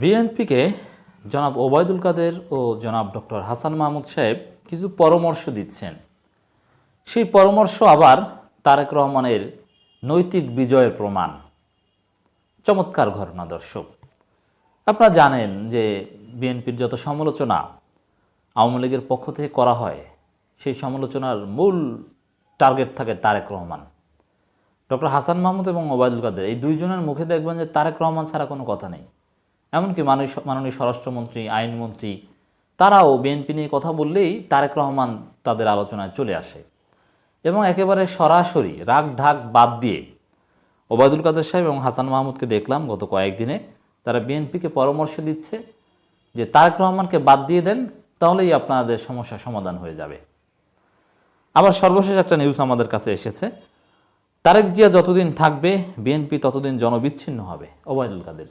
বিএনপিকে জনাব ওবায়দুল কাদের ও জনাব ডক্টর হাসান মাহমুদ সাহেব কিছু পরামর্শ দিচ্ছেন। সেই পরামর্শ আবার তারেক রহমানের নৈতিক বিজয়ের প্রমাণ। চমৎকার ঘটনা, দর্শক। আপনারা জানেন যে বিএনপির যত সমালোচনা আওয়ামী লীগের পক্ষ থেকে করা হয়, সেই সমালোচনার মূল টার্গেট থাকে তারেক রহমান। ডক্টর হাসান মাহমুদ এবং ওবায়দুল কাদের এই দুইজনের মুখে দেখবেন যে তারেক রহমান ছাড়া কোনো কথা নেই। এমনকি মানুষ মাননীয় স্বরাষ্ট্রমন্ত্রী, আইনমন্ত্রী, তারাও বিএনপি নিয়ে কথা বললেই তারেক রহমান তাদের আলোচনায় চলে আসে। এবং একেবারে সরাসরি রাগ ঢাক বাদ দিয়ে ওবায়দুল কাদের সাহেব এবং হাসান মাহমুদকে দেখলাম গত কয়েকদিনে। তারা বিএনপিকে পরামর্শ দিচ্ছে যে, তারেক রহমানকে বাদ দিয়ে দেন, তাহলেই আপনাদের সমস্যা সমাধান হয়ে যাবে। আবার সর্বশেষ একটা নিউজ আমাদের কাছে এসেছে। তারেক জিয়া যতদিন থাকবে, বিএনপি ততদিন জনবিচ্ছিন্ন হবে, ওবায়দুল কাদের।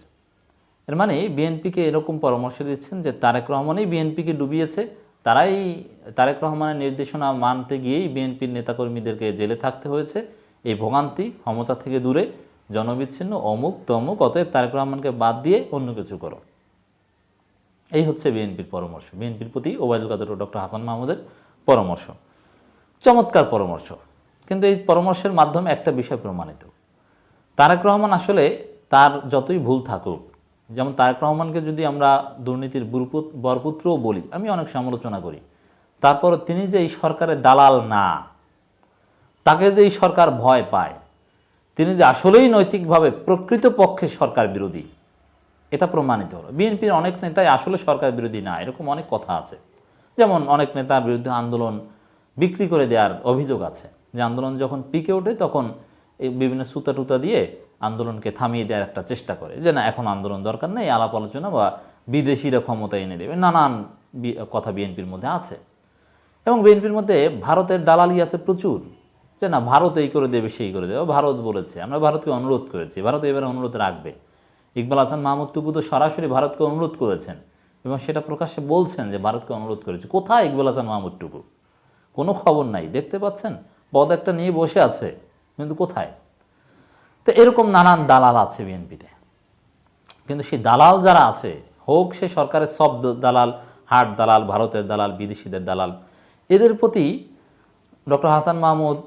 এর মানে বিএনপিকে এরকম পরামর্শ দিচ্ছেন যে তারেক রহমানই বিএনপিকে ডুবিয়েছে, তারাই তারেক রহমানের নির্দেশনা মানতে গিয়েই বিএনপির নেতাকর্মীদেরকে জেলে থাকতে হয়েছে। এই ভোগান্তি ক্ষমতা থেকে দূরে, জনবিচ্ছিন্ন, অমুক তমুক, অতএব তারেক রহমানকে বাদ দিয়ে অন্য কিছু করো। এই হচ্ছে বিএনপির পরামর্শ। বিএনপির প্রতি ওবায়দুল কাদের ও ডক্টর হাসান মাহমুদের পরামর্শ। চমৎকার পরামর্শ। কিন্তু এই পরামর্শের মাধ্যমে একটা বিষয় প্রমাণিত। তারেক রহমান আসলে তার যতই ভুল থাকুক যেমন তারেক রহমানকে যদি আমরা দুর্নীতির বুরপুত- বরপুত্রও বলি, আমি অনেক সমালোচনা করি। তারপর তিনি যে এই সরকারের দালাল না, তাকে যে এই সরকার ভয় পায়, তিনি যে আসলেই নৈতিকভাবে প্রকৃতপক্ষে সরকার বিরোধী, এটা প্রমাণিত হলো। বিএনপির অনেক নেতাই আসলে সরকার বিরোধী না, এরকম অনেক কথা আছে। যেমন অনেক নেতার বিরুদ্ধে আন্দোলন বিক্রি করে দেওয়ার অভিযোগ আছে, যে আন্দোলন যখন পিকে ওঠে তখন এই বিভিন্ন সুতা টুতা দিয়ে আন্দোলনকে থামিয়ে দেওয়ার একটা চেষ্টা করে যে না, এখন আন্দোলন দরকার নেই, আলাপ আলোচনা বা বিদেশিরা ক্ষমতা এনে দেবে। নানান কথা বিএনপির মধ্যে আছে। এবং বিএনপির মধ্যে ভারতের দালালি আছে প্রচুর। যে না, ভারত এই করে দেবে, সেই করে দেবে। ভারত বলেছে, আমরা ভারতকে অনুরোধ করেছি, ভারত এবারে অনুরোধ রাখবে। ইকবাল হাসান মাহমুদ টুকু তো সরাসরি ভারতকে অনুরোধ করেছেন এবং সেটা প্রকাশ্যে বলছেন যে ভারতকে অনুরোধ করেছে। কোথায় ইকবাল হাসান মাহমুদ টুকু? কোনো খবর নাই। দেখতে পাচ্ছেন? পদ একটা নিয়ে বসে আছে, কিন্তু কোথায়? তো এরকম নানান দালাল আছে বিএনপিতে। কিন্তু সেই দালাল যারা আছে, হোক সে সরকারের সব দালাল, হাট দালাল, ভারতের দালাল, বিদেশিদের দালাল, এদের প্রতি ডক্টর হাসান মাহমুদ,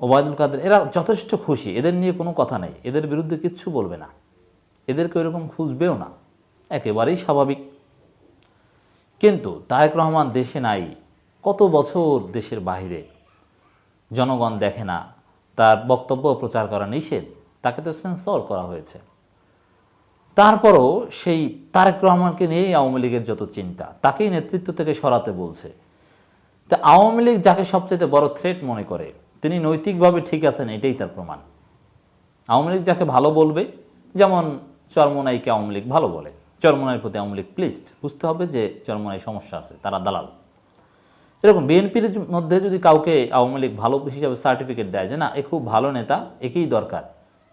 ওবায়দুল কাদের, এরা যথেষ্ট খুশি। এদের নিয়ে কোনো কথা নেই। এদের বিরুদ্ধে কিচ্ছু বলবে না। এদেরকে ওইরকম খুঁজবেও না। একেবারেই স্বাভাবিক। কিন্তু তারেক রহমান দেশে নাই, কত বছর দেশের বাইরে জনগণ দেখে না, তার বক্তব্য প্রচার করা নিষেধ। তাকে তো সেন্সর করা হয়েছে। তারপরও সেই তারেক রহমানকে নিয়েই আওয়ামী লীগের যত চিন্তা, তাকেই নেতৃত্ব থেকে সরাতে বলছে। তা আওয়ামী লীগ যাকে সবচেয়ে বড় থ্রেট মনে করে, তিনি নৈতিকভাবে ঠিক আছেন, এটাই তার প্রমাণ। আওয়ামী লীগ যাকে ভালো বলবে, যেমন চরমনাইকে আওয়ামী লীগ ভালো বলে। চরমনাইয়ের প্রতি আওয়ামী লীগ প্লিজড বুঝতে হবে যে চরমনাই সমস্যা আছে, তারা দালাল। এরকম বিএনপির মধ্যে যদি কাউকে আওয়ামী লীগ ভালো হিসাবে সার্টিফিকেট দেয় যে না, এ খুব ভালো নেতা, একেই দরকার।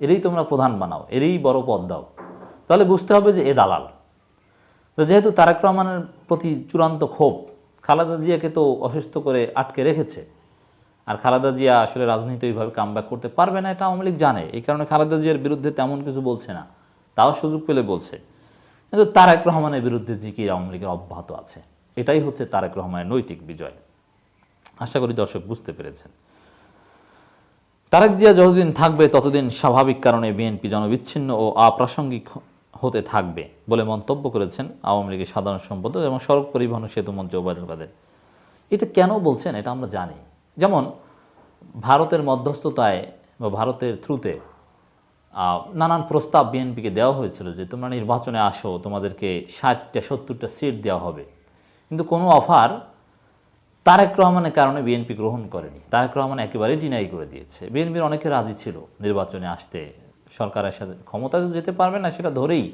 এরই তোমরা প্রধান বানাও, এরই বড় পদ দাও। তাহলে বুঝতে হবে যে এ দালাল। যেহেতু তারেক রহমানের প্রতি চূড়ান্ত ক্ষোভ, খালেদা জিয়াকে তো অসুস্থ করে আটকে রেখেছে, আর খালেদা জিয়া আসলে রাজনীতি ওইভাবে কামব্যাক করতে পারবে না, এটা আওয়ামী লীগ জানে। এই কারণে খালেদা জিয়ার বিরুদ্ধে তেমন কিছু বলছে না, তাও সুযোগ পেলে বলছে। কিন্তু তারেক রহমানের বিরুদ্ধে জিকির আওয়ামী লীগের অব্যাহত আছে। এটাই হচ্ছে তারেক রহমানের নৈতিক বিজয়। আশা করি দর্শক বুঝতে পেরেছেন। তারেক জিয়া যতদিন থাকবে, ততদিন স্বাভাবিক কারণে বিএনপি জনবিচ্ছিন্ন ও অপ্রাসঙ্গিক হতে থাকবে বলে মন্তব্য করেছেন আওয়ামী লীগের সাধারণ সম্পাদক এবং সড়ক পরিবহন সেতু মন্ত্রী ওবায়দুল কাদের এটা কেন বলছেন? এটা আমরা জানি। যেমন, ভারতের মধ্যস্থতায় বা ভারতের থ্রুতে নানান প্রস্তাব বিএনপিকে দেওয়া হয়েছিল যে, তোমরা নির্বাচনে আসো, তোমাদেরকে ষাটটা, সত্তরটা সিট দেওয়া হবে। কিন্তু কোনো অফার তারেক রহমানের কারণে বিএনপি গ্রহণ করেনি। তারেক রহমান একেবারেই ডিনাই করে দিয়েছে। বিএনপির অনেকে রাজি ছিল নির্বাচনে আসতে। সরকারের সাথে ক্ষমতা যেতে পারবে না, সেটা ধরেই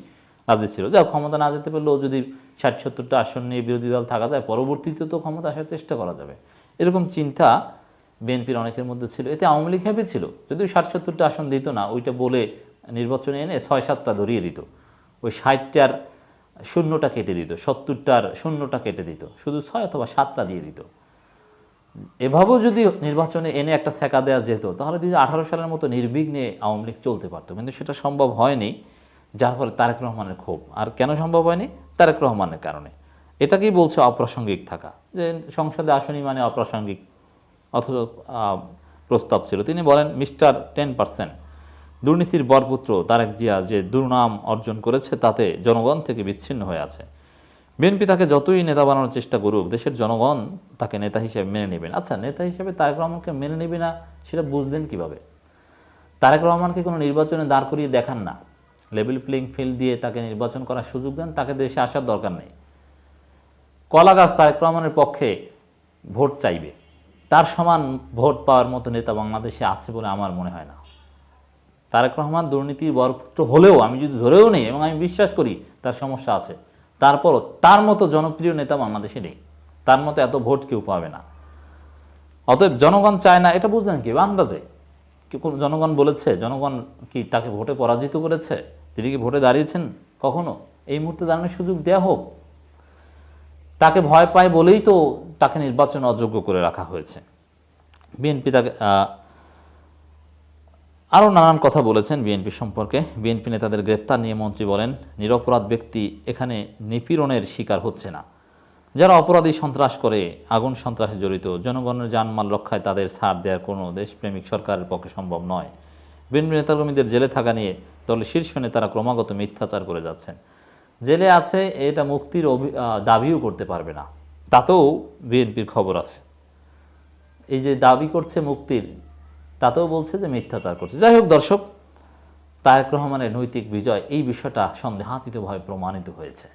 রাজি ছিল। যা ক্ষমতা না যেতে পারলেও যদি ষাট সত্তরটা আসন নিয়ে বিরোধী দল থাকা যায়, পরবর্তীতে তো ক্ষমতা আসার চেষ্টা করা যাবে। এরকম চিন্তা বিএনপির অনেকের মধ্যে ছিল। এতে আওয়ামী লীগ হ্যাপি ছিল। যদিও ষাট সত্তরটা আসন দিত না, ওইটা বলে নির্বাচনে এনে ছয় সাতটা ধরিয়ে দিত। ওই ষাটটার শূন্যটা কেটে দিত, সত্তরটার শূন্যটা কেটে দিত। শুধু ছয় অথবা সাতটা দিয়ে দিত। এভাবেও যদি নির্বাচনে এনে একটা সেকা দেওয়া যেত, তাহলে দুই সালের মতো নির্বিঘ্নে আওয়ামী লীগ চলতে পারতো। কিন্তু সেটা সম্ভব হয়নি, যার ফলে তারেক রহমানের ক্ষোভ। আর কেন সম্ভব হয়নি? তারেক রহমানের কারণে। এটাকেই বলছে অপ্রাসঙ্গিক থাকা। যে সংসদে আসনি মানে অপ্রাসঙ্গিক, অথচ প্রস্তাব ছিল। তিনি বলেন, মিস্টার টেন পার্সেন্ট দুর্নীতির বরপুত্র তারেক জিয়া যে দুর্নাম অর্জন করেছে, তাতে জনগণ থেকে বিচ্ছিন্ন হয়ে আছে। বিএনপি তাকে যতই নেতা বানানোর চেষ্টা করুক, দেশের জনগণ তাকে নেতা হিসেবে মেনে নেবেন আচ্ছা নেতা হিসেবে তারেক রহমানকে মেনে নেবে না সেটা বুঝলেন কীভাবে? তারেক রহমানকে কোনো নির্বাচনে দাঁড় করিয়ে দেখান না। লেভেল প্লেইং ফিল্ড দিয়ে তাকে নির্বাচন করার সুযোগ দেন, তাকে দেশে আসার দরকার নেই। কলা গাছ তারেক রহমানের পক্ষে ভোট চাইবে। তার সমান ভোট পাওয়ার মতো নেতা বাংলাদেশে আছে বলে আমার মনে হয় না। তারেক রহমান দুর্নীতির বরপুত্র হলেও, আমি যদি ধরেও নেই এবং আমি বিশ্বাস করি তার সমস্যা আছে। তারপরও তার মতো জনপ্রিয় নেতা বাংলাদেশে নেই। তার মতো এত ভোট কেউ পাবে না। অতএব জনগণ চায় না, এটা বুঝলেন কি? আন্দাজে জনগণ বলেছে, জনগণ কি তাকে ভোটে পরাজিত করেছে? তিনি কি ভোটে দাঁড়িয়েছেন কখনো? এই মুহূর্তে দাঁড়ানোর সুযোগ দেওয়া হোক। তাকে ভয় পায় বলেই তো তাকে নির্বাচন অযোগ্য করে রাখা হয়েছে। বিএনপি তাকে আরও নানান কথা বলেছেন বিএনপি সম্পর্কে। বিএনপি নেতাদের গ্রেপ্তার নিয়ে মন্ত্রী বলেন, নিরপরাধ ব্যক্তি এখানে নিপীড়নের শিকার হচ্ছে না। যারা অপরাধী সন্ত্রাস করে, আগুন সন্ত্রাসে জড়িত, জনগণের জানমাল রক্ষায় তাদের ছাড় দেওয়ার কোনো দেশপ্রেমিক সরকারের পক্ষে সম্ভব নয়। বিএনপি নেতাকর্মীদের জেলে থাকা নিয়ে দলের শীর্ষ নেতারা ক্রমাগত মিথ্যাচার করে যাচ্ছেন। জেলে আছে, এটা মুক্তির দাবিও করতে পারবে না। তাতেও বিএনপির খবর আছে। এই যে দাবি করছে মুক্তির তাতেও বলছে যে মিথ্যাচার করছে। যাই হোক দর্শক, তারেক রহমানের নৈতিক বিজয় এই বিষয়টা সন্দেহাতীতভাবে প্রমাণিত হয়েছে।